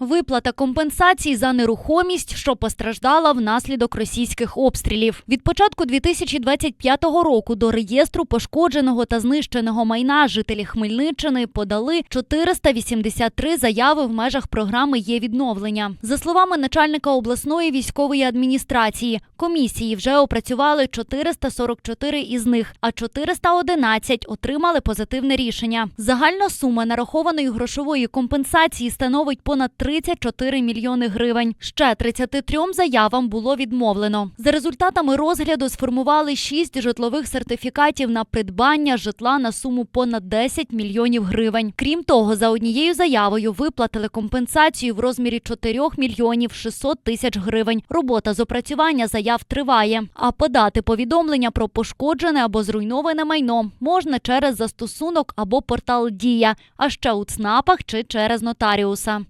Виплата компенсацій за нерухомість, що постраждала внаслідок російських обстрілів. Від початку 2025 року до реєстру пошкодженого та знищеного майна жителі Хмельниччини подали 483 заяви в межах програми є відновлення. За словами начальника обласної військової адміністрації, комісії вже опрацювали 444 із них, а 411 отримали позитивне рішення. Загальна сума нарахованої грошової компенсації становить понад 34 мільйони гривень. Ще 33 заявам було відмовлено. За результатами розгляду сформували 6 житлових сертифікатів на придбання житла на суму понад 10 мільйонів гривень. Крім того, за однією заявою виплатили компенсацію в розмірі 4 мільйонів 600 тисяч гривень. Робота з опрацювання заяв триває. А подати повідомлення про пошкоджене або зруйноване майно можна через застосунок або портал Дія, а ще у ЦНАПах чи через нотаріуса.